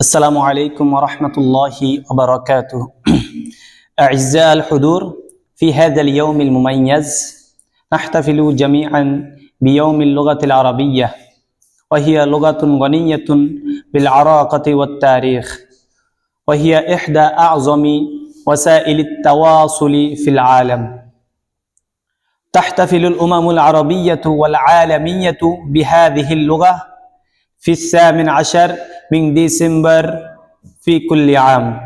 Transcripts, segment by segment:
السلام عليكم ورحمة الله وبركاته. أعزائي الحضور في هذا اليوم المميز نحتفل جميعا بيوم اللغة العربية وهي لغة غنية بالعراقة والتاريخ وهي إحدى أعظم وسائل التواصل في العالم. تحتفل الأمم العربية والعالمية بهذه اللغة في الثامن عشر من ديسمبر في كل عام.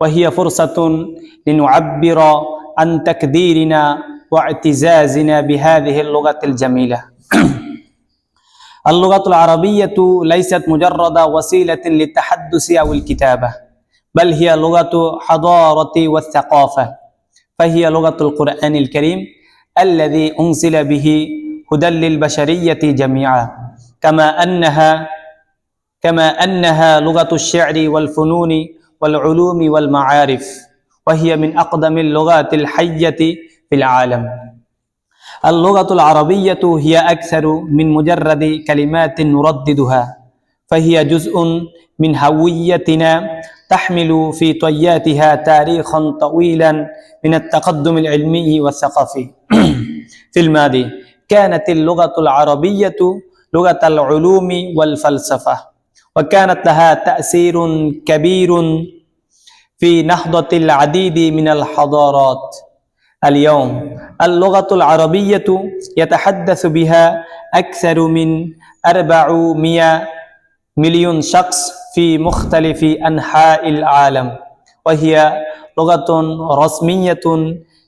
وهي فرصة لنعبر عن تقديرنا واعتزازنا بهذه اللغة الجميلة. اللغة العربية ليست مجرد وسيلة للتحدث أو الكتابة بل هي لغة حضارة والثقافة. فهي لغة القرآن الكريم الذي أنزل به هدى للبشرية جميعا كما أنها كما أنها لغة الشعر والفنون والعلوم والمعارف وهي من أقدم اللغات الحية في العالم. اللغة العربية هي أكثر من مجرد كلمات نرددها فهي جزء من هويتنا تحمل في طياتها تاريخا طويلا من التقدم العلمي والثقافي. في الماضي كانت اللغة العربية لغة العلوم والفلسفة. وكانت لها تأثير كبير في نهضة العديد من الحضارات. اليوم اللغة العربية يتحدث بها أكثر من 400 مليون شخص في مختلف أنحاء العالم وهي لغة رسمية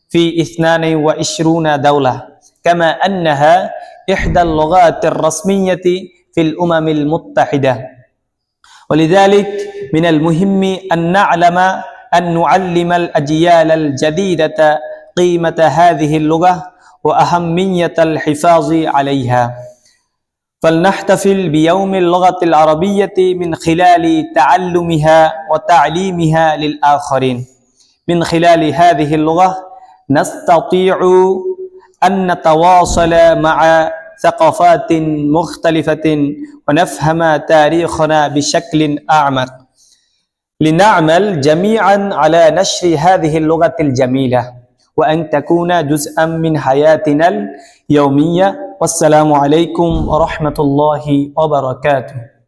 في 22 دولة كما أنها إحدى اللغات الرسمية في الأمم المتحدة. ولذلك من المهم أن نعلم أن نعلم الأجيال الجديدة قيمة هذه اللغة وأهمية الحفاظ عليها. فلنحتفل بيوم اللغة العربية من خلال تعلمها وتعليمها للآخرين. من خلال هذه اللغة نستطيع أن نتواصل مع ثقافات مختلفة ونفهم تاريخنا بشكل أعمق. لنعمل جميعا على نشر هذه اللغة الجميلة وأن تكون جزءا من حياتنا اليومية. والسلام عليكم ورحمة الله وبركاته.